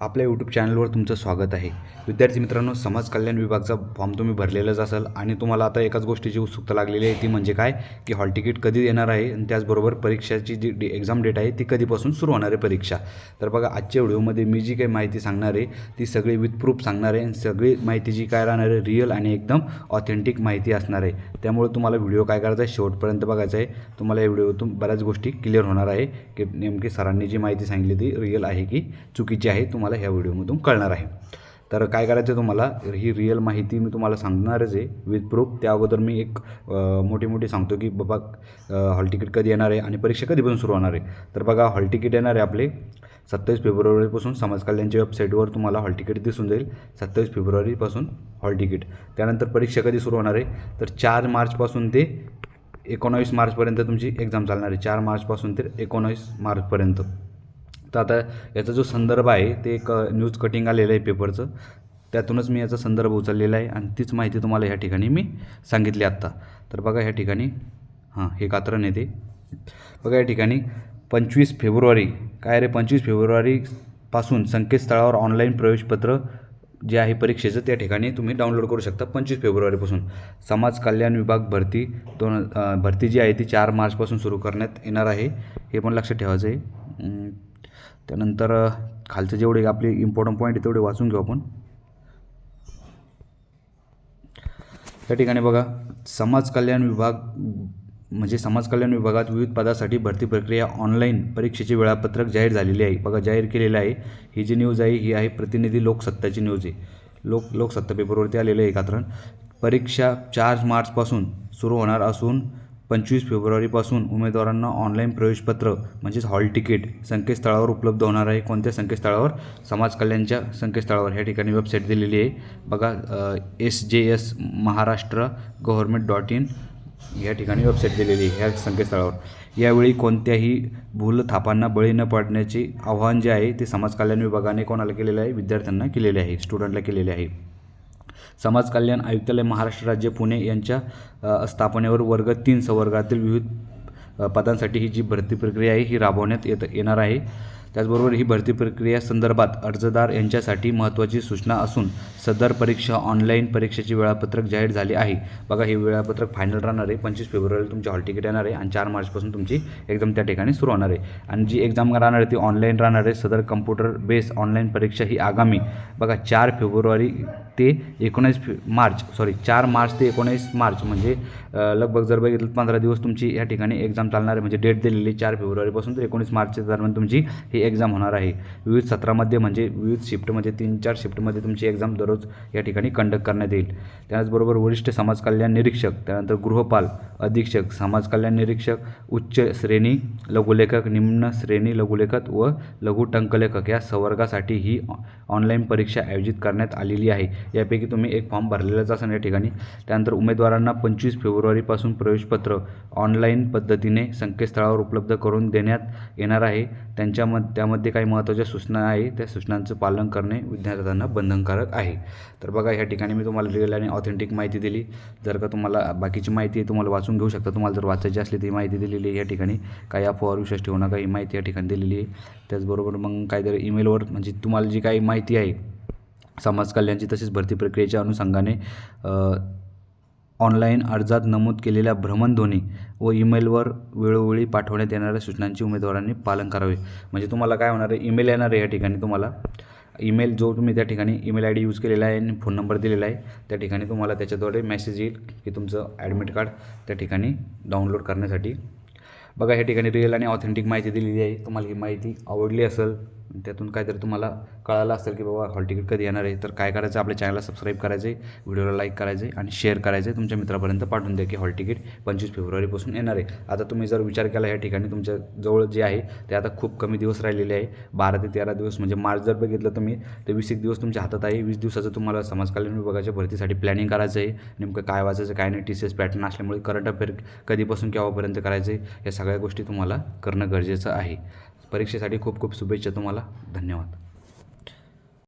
आपल्या यूट्यूब चॅनलवर तुमचं स्वागत आहे. विद्यार्थी मित्रांनो समाज कल्याण विभागचा फॉर्म तुम्ही भरलेलाच असाल आणि तुम्हाला आता एकाच गोष्टीची उत्सुकता लागलेली आहे ती म्हणजे काय? की हॉल तिकीट कधी येणार आहे आणि त्याचबरोबर परीक्षाची जी डी एक्झाम डेट आहे ती कधीपासून सुरू होणार आहे परीक्षा? तर बघा आजच्या व्हिडिओमध्ये मी जी काही माहिती सांगणार आहे ती सगळी विथ प्रूफ सांगणार आहे आणि सगळी माहिती जी काय राहणार आहे रिअल आणि एकदम ऑथेंटिक माहिती असणार आहे. त्यामुळे तुम्हाला व्हिडिओ काय करायचा आहे शेवटपर्यंत बघायचा आहे. तुम्हाला या व्हिडिओतून बऱ्याच गोष्टी क्लिअर होणार आहे की नेमकी सरांनी जी माहिती सांगितली ती रिअल आहे की चुकीची आहे तुम्हाला तुम्हाला ह्या व्हिडिओमधून कळणार आहे. तर काय करायचं आहे तुम्हाला? ही रिअल माहिती मी तुम्हाला सांगणारच आहे. विथ प्रूफ त्या अगोदर मी एक मोठी मोठी सांगतो की बाबा हॉल तिकीट कधी येणार आहे आणि परीक्षा कधीपासून सुरू होणार आहे. तर बघा हॉल तिकीट येणार आहे आपले सत्तावीस फेब्रुवारीपासून समाज कल्याणच्या वेबसाईटवर तुम्हाला हॉल तिकीट दिसून जाईल. सत्तावीस फेब्रुवारीपासून हॉल तिकीट. त्यानंतर परीक्षा कधी सुरू होणार आहे? तर चार मार्चपासून ते एकोणावीस मार्चपर्यंत तुमची एक्झाम चालणार आहे. चार मार्चपासून ते एकोणावीस मार्चपर्यंत. तर आता याचा जो संदर्भ आहे ते एक न्यूज कटिंग आलेलं आहे पेपरचं त्यातूनच मी याचा संदर्भ उचललेला आहे आणि तीच माहिती तुम्हाला ह्या ठिकाणी मी सांगितली आत्ता. तर बघा ह्या ठिकाणी हां हे कात्रण येते बघा या ठिकाणी पंचवीस फेब्रुवारी काय रे पंचवीस फेब्रुवारीपासून संकेतस्थळावर ऑनलाईन प्रवेशपत्र जे आहे परीक्षेचं त्या ठिकाणी तुम्ही डाउनलोड करू शकता पंचवीस फेब्रुवारीपासून समाज कल्याण विभाग भरती दोन भरती जी आहे ती चार मार्चपासून सुरू करण्यात येणार आहे. हे पण लक्षात ठेवायचं आहे. त्यानंतर खालचे जेवढे आपले इम्पॉर्टंट पॉईंट आहे तेवढे वाचून घेऊ आपण. त्या ठिकाणी बघा समाज कल्याण विभाग म्हणजे समाज कल्याण विभागात विविध पदासाठी भरती प्रक्रिया ऑनलाईन परीक्षेचे वेळापत्रक जाहीर झालेले आहे. बघा जाहीर केलेलं आहे. ही जी न्यूज आहे ही आहे प्रतिनिधी लोकसत्ताची न्यूज आहे. लोक लोकसत्ता पेपरवरती आलेलं आहे कात्रण परीक्षा चार मार्चपासून सुरू होणार असून पंचवीस फेब्रुवारीपासून उमेदवारांना ऑनलाईन प्रवेशपत्र म्हणजेच हॉल तिकीट संकेतस्थळावर उपलब्ध होणार आहे. कोणत्या संकेतस्थळावर? समाज कल्याणच्या संकेतस्थळावर. ह्या ठिकाणी वेबसाईट दिलेली आहे. बघा S J S Maharashtra government dot in. या ठिकाणी वेबसाईट दिलेली आहे ह्या संकेतस्थळावर. यावेळी कोणत्याही भूलथापांना बळी न पडण्याचे आव्हान जे आहे ते समाज कल्याण विभागाने कोणाला केलेलं आहे? विद्यार्थ्यांना केलेले आहे स्टुडंटला केलेले आहे. समाज कल्याण आयुक्तालय महाराष्ट्र राज्य पुणे यांच्या स्थापनेवर वर्ग तीन संवर्गातील विविध पदांसाठी ही जी भरती प्रक्रिया आहे ही राबवण्यात येत येणार आहे. त्याचबरोबर ही भरती प्रक्रिया संदर्भात अर्जदार यांच्यासाठी महत्त्वाची सूचना असून सदर परीक्षा ऑनलाईन परीक्षेचे वेळापत्रक जाहीर झाले आहे. बघा हे वेळापत्रक फायनल राहणार आहे. पंचवीस फेब्रुवारीला तुमची हॉल तिकीट येणार आहे आणि चार मार्चपासून तुमची एक्झाम त्या ठिकाणी सुरू होणार आहे. आणि जी एक्झाम राहणार आहे ती ऑनलाईन राहणार आहे. सदर कम्प्युटर बेस ऑनलाईन परीक्षा ही आगामी बघा चार फेब्रुवारी ते एकोणीस मार्च सॉरी चार मार्च ते एकोणीस मार्च म्हणजे लगभग जर बघितलं पंधरा दिवस तुमची या ठिकाणी एक्झाम चालणार आहे. म्हणजे डेट दिलेली चार फेब्रुवारीपासून तर एकोणीस मार्चच्या दरम्यान तुमची ही एक्झाम होणार आहे. विविध सत्रामध्ये म्हणजे विविध शिफ्टमध्ये तीन चार शिफ्टमध्ये तुमची एक्झाम दररोज या ठिकाणी कंडक्ट करण्यात येईल. त्याचबरोबर वरिष्ठ समाज कल्याण निरीक्षक त्यानंतर गृहपाल अधीक्षक समाज कल्याण निरीक्षक उच्च श्रेणी लघुलेखक निम्न श्रेणी लघुलेखक व लघु टंकलेखक या संवर्गासाठी ही ऑनलाईन परीक्षा आयोजित करण्यात आलेली आहे. यापैकी तुम्ही एक फॉर्म भरलेलाच असाल या ठिकाणी. त्यानंतर उमेदवारांना पंचवीस फेब्रुवारीपासून प्रवेशपत्र ऑनलाईन पद्धतीने संकेतस्थळावर उपलब्ध करून देण्यात येणार आहे. त्यांच्याम त्यामध्ये काही महत्त्वाच्या सूचना आहे. त्या सूचनांचं पालन करणे विद्यार्थ्यांना बंधनकारक आहे. तर बघा ह्या ठिकाणी मी तुम्हाला रिअल आणि ऑथेंटिक माहिती दिली. जर का तुम्हाला बाकीची माहिती तुम्हाला वाच वाचून घेऊ शकता. तुम्हाला जर वाचायची असली ती माहिती दिलेली आहे या ठिकाणी. काही अफवावर विश्वास ठेवू नका ही माहिती या ठिकाणी दिलेली आहे. त्याचबरोबर मग काहीतरी ईमेलवर म्हणजे तुम्हाला जी काही माहिती आहे समाज कल्याणची तसेच भरती प्रक्रियेच्या अनुषंगाने ऑनलाईन अर्जात नमूद केलेल्या भ्रमणध्वनी व ईमेलवर वेळोवेळी पाठवण्यात येणाऱ्या सूचनांचे उमेदवारांनी पालन करावे. म्हणजे तुम्हाला काय होणार आहे ईमेल येणार आहे या ठिकाणी तुम्हाला. ईमेल जो तुम्ही त्या ठिकाणी ईमेल आय डी यूज केलेला आहे आणि फोन नंबर दिलेला आहे त्या ठिकाणी तुम्हाला त्याच्याद्वारे मेसेज येईल की तुमचं ॲडमिट कार्ड त्या ठिकाणी डाउनलोड करण्यासाठी बघा ह्या ठिकाणी रिअल आणि ऑथेंटिक माहिती दिलेली आहे. तुम्हाला ही माहिती आवडली असेल त्यातून काहीतरी तुम्हाला कळालं असेल की बाबा हॉल तिकीट कधी येणार आहे? तर काय करायचं? आपल्या चॅनलला सबस्क्राईब करायचं आहे व्हिडिओला लाईक करायचं आहे आणि शेअर करायचं आहे तुमच्या मित्रापर्यंत पाठवून द्या की हॉल तिकीट पंचवीस फेब्रुवारीपासून येणार आहे. आता तुम्ही जर विचार केला या ठिकाणी तुमच्या जवळ जे आहे ते आता खूप कमी दिवस राहिलेले आहे. बारा ते तेरा दिवस म्हणजे मार्च जर बघितलं तुम्ही तर वीस एक दिवस तुमच्या हातात आहे. वीस दिवसाचं तुम्हाला समाजकालीन विभागाच्या भरतीसाठी प्लॅनिंग करायचं आहे नेमकं काय वाचायचं काय नाही टी सी एस पॅटर्न असल्यामुळे करंट अफेअर कधीपासून केव्हापर्यंत करायचं आहे या सगळ्या गोष्टी तुम्हाला करणं गरजेचं आहे. परीक्षेसाठी खूप खूप शुभेच्छा तुम्हाला. धन्यवाद.